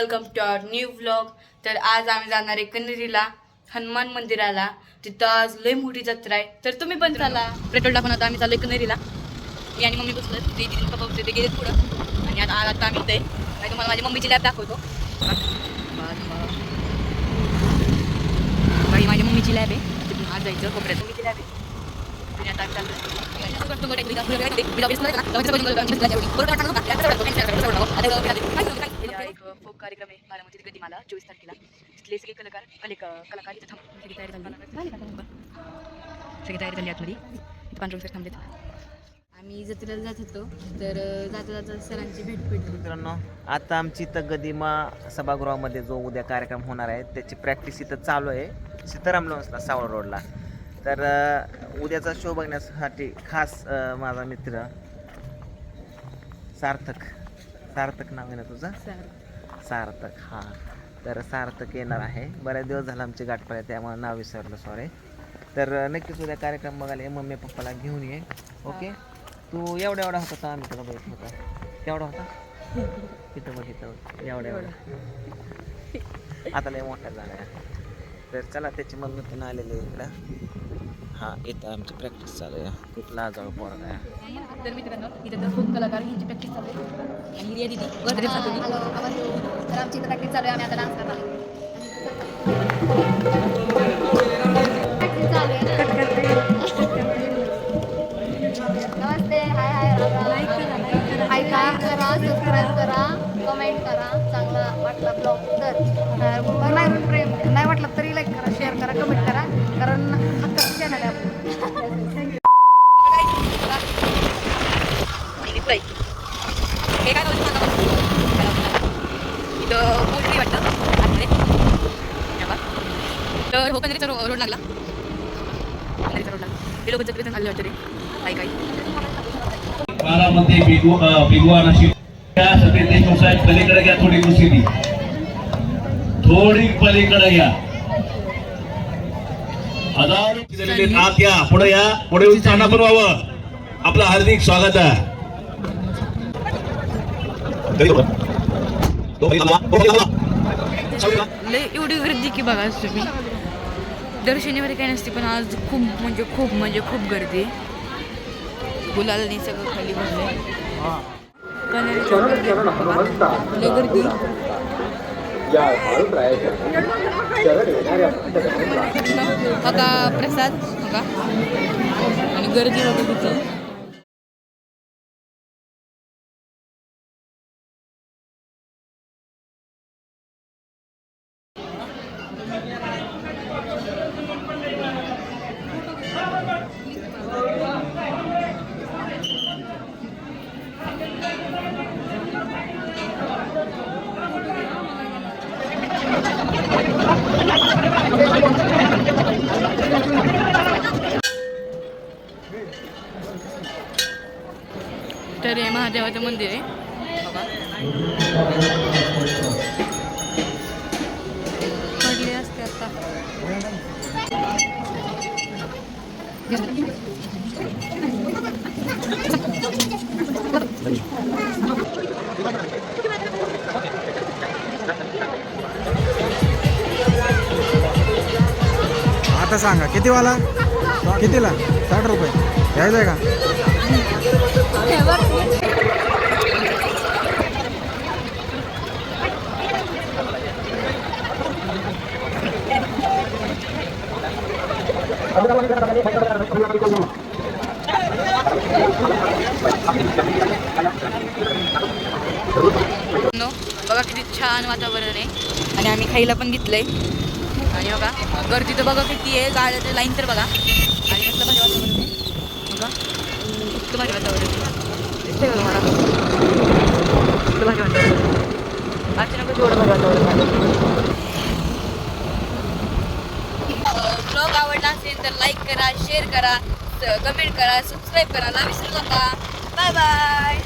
New vlog तर आज आम्ही जाणार आहे कनेरीला हनुमान मंदिराला तिथं आज लय मोठी जत्रा आहे तर तुम्ही पण चला पेट्रोल टाकून आता आम्ही चाललोय कनेरीला मी आणि मम्मी बसलो ते दिदी पप्पा होते ते गेले पुढं आणि आता आता आम्ही इथे आणि तुम्हाला माझ्या मम्मीची लॅब दाखवतो बाई माझ्या मम्मीची लॅब आहे तिथून आज जायचं कोपऱ्यात मम्मीची लॅब आहे आणि आता आम्ही चाललोय एक फोक कार्यक्रम आहे बारामतीत कधी मला चोवीस तारखेला तिथले सगळे कलाकार कले कलाकार इथं थांब सगळी तयारी झाली सगळी तयारी झाली आतमध्ये. इथं पांढरे सर थांबलेत. आम्ही जत्रेला जात होतो तर जाता जाता सरांची भेट भेटली मित्रांनो आता आमची इथं गदिमा सभागृहामध्ये जो उद्या कार्यक्रम होणार आहे त्याची प्रॅक्टिस इथं चालू आहे सीताराम लॉन्सला सावळ रोडला. तर उद्याचा शो बघण्यासाठी खास माझा मित्र सार्थक. सार्थक नाव आहे ना तुझं? सर सार्थक हां. तर सार्थक येणार आहे. बऱ्याच दिवस झाला आमची गाठ पडल्या त्यामुळे नाव विसरलं सॉरी तर नक्कीच उद्या कार्यक्रम बघायला ये मम्मी पप्पाला घेऊन ये. ओके तू एवढा एवढा होता तर आम्ही तुला बघितलं होता. केवढा होता? तिथं बघ इथं एवढा एवढा आता लय मोठा झाला आहे. तर चला त्याची मम्मी पण आलेली आहे इकडं. हां इथं आमची प्रॅक्टिस चालू आहे. खूप लाजाळू पोरगा आहे. तर मित्रांनो इथं तर खूप कलाकार यांची प्रॅक्टिस चालू आहे. आणि रिया दिदी तर आमची इथं प्रॅक्टिस चालू आहे. आम्ही आता डान्स करणार करा ऐका करा सबस्क्राईब करा कमेंट करा. चांगला वाटला ब्लॉग तर. नाही प्रेम. नाही वाटलं तरी लाईक करा शेअर करा कमेंट करा. कारण हक्काचं चॅनल आहे तर हो कनेरीचा रोड लागला. रोड लागला. हे लोक जत्रेतून चालले वाटतं रे. काय काय? सगळे देशमुख साहेब पलीकडे घ्या थोडी थोडी पलीकडे घ्या. हजारो झालेले आत या. पुढे या. पुढे स्थानापन्न व्हावं. आपलं हार्दिक स्वागत आहे. एवढी गर्दी की बघा तुम्ही. दर शनिवारी काय नसते पण आज खूप म्हणजे खूप म्हणजे खूप गर्दी आहे. गुलालने सगळं खाली. लय गर्दी बघा प्रसाद बघा. आणि गर्दी बघा तिथे तर हे महादेवाचं मंदिर आहे. पडले असते आता. आता सांगा किती वाला कितीला? साठ रुपये. घ्यायचं आहे का बघा किती छान वातावरण आहे. आणि आम्ही खायला पण घेतलंय. आणि बघा गर्दी तर बघा किती आहे गाड्या लाईन तर बघा. आणि कसलं भारी वातावरण. बघा खूप भारी वातावरण. आहे मला. खूप भारी वातावरण. अचानकच एवढं भारी वातावरण ब्लॉग आवडला असेल तर लाईक करा शेअर करा कमेंट करा सबस्क्राईब करा. विसरू नका बाय बाय